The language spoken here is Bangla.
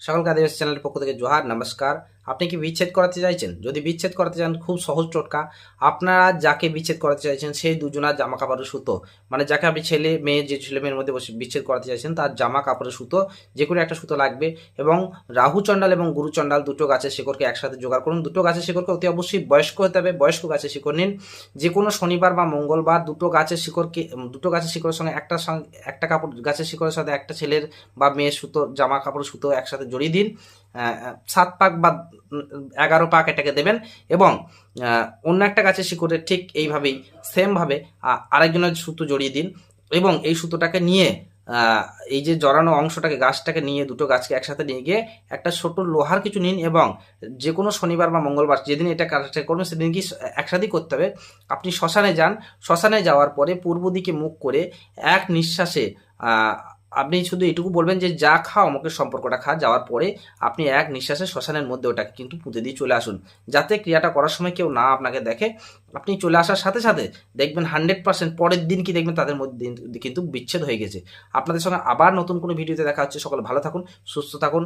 সকলকে আদিবাসী চ্যানেলের পক্ষ থেকে জোহার নমস্কার আপনি কি বিচ্ছেদ করাতে চাইছেন? যদি বিচ্ছেদ করাতে চান, খুব সহজ টোটকা। আপনারা যাকে বিচ্ছেদ করাতে চাইছেন সেই দুজনার জামা কাপড়ের সুতো। মানে যাকে আপনি ছেলে, মেয়ে, যে ছেলে মেয়ের মধ্যে বসে বিচ্ছেদ করাতে চাইছেন, তার জামা কাপড়ের সুতো, যে কোনো একটা সুতো লাগবে। এবং রাহু চণ্ডাল এবং গুরু চণ্ডাল দুটো গাছের শিকড়কে একসাথে জোগাড় করুন। দুটো গাছের শিকড়কে অতি অবশ্যই বয়স্ক হতে হবে। বয়স্ক গাছের শিকড় নিন। যে কোনো শনিবার বা মঙ্গলবার দুটো গাছের শিকড়কে, দুটো গাছের শিকড়ের সঙ্গে একটা একটা কাপড়, গাছের শিকড়ের সাথে একটা ছেলের বা মেয়ের সুতো জামা কাপড় সুতো একসাথে জড়িয়ে দিন। সাত পাক বা এগারো পাক এটাকে দেবেন এবং অন্য একটা গাছের শিকড়ে ঠিক এইভাবেই সেমভাবে আরেকজনের সুতো জড়িয়ে দিন এবং এই সুতোটাকে নিয়ে এই যে জড়ানো অংশটাকে, গাছটাকে নিয়ে দুটো গাছকে একসাথে নিয়ে গিয়ে একটা ছোট লোহার কিছু নিন এবং যে কোনো শনিবার বা মঙ্গলবার যেদিন এটা কাজটা করবেন, সেদিন কি একসাথেই করতে হবে। আপনি শ্মশানে যান, শ্মশানে যাওয়ার পরে পূর্ব দিকে মুখ করে এক নিঃশ্বাসে আপনি শুধু এটুকু বলবেন যে যা খা আমাকে সম্পর্কটা খা। যাওয়ার পরে আপনি এক নিঃশ্বাসে শ্মশানের মধ্যে ওটাকে কিন্তু পুঁতে দিয়ে চলে আসুন। যাতে ক্রিয়াটা করার সময় কেউ না আপনাকে দেখে। আপনি চলে আসার সাথে সাথে দেখবেন হান্ড্রেড পার্সেন্ট পরের দিন কি দেখবেন তাদের মধ্যে কিন্তু বিচ্ছেদ হয়ে গেছে। আপনাদের সঙ্গে আবার নতুন কোনো ভিডিওতে দেখা হচ্ছে। সকলে ভালো থাকুন, সুস্থ থাকুন।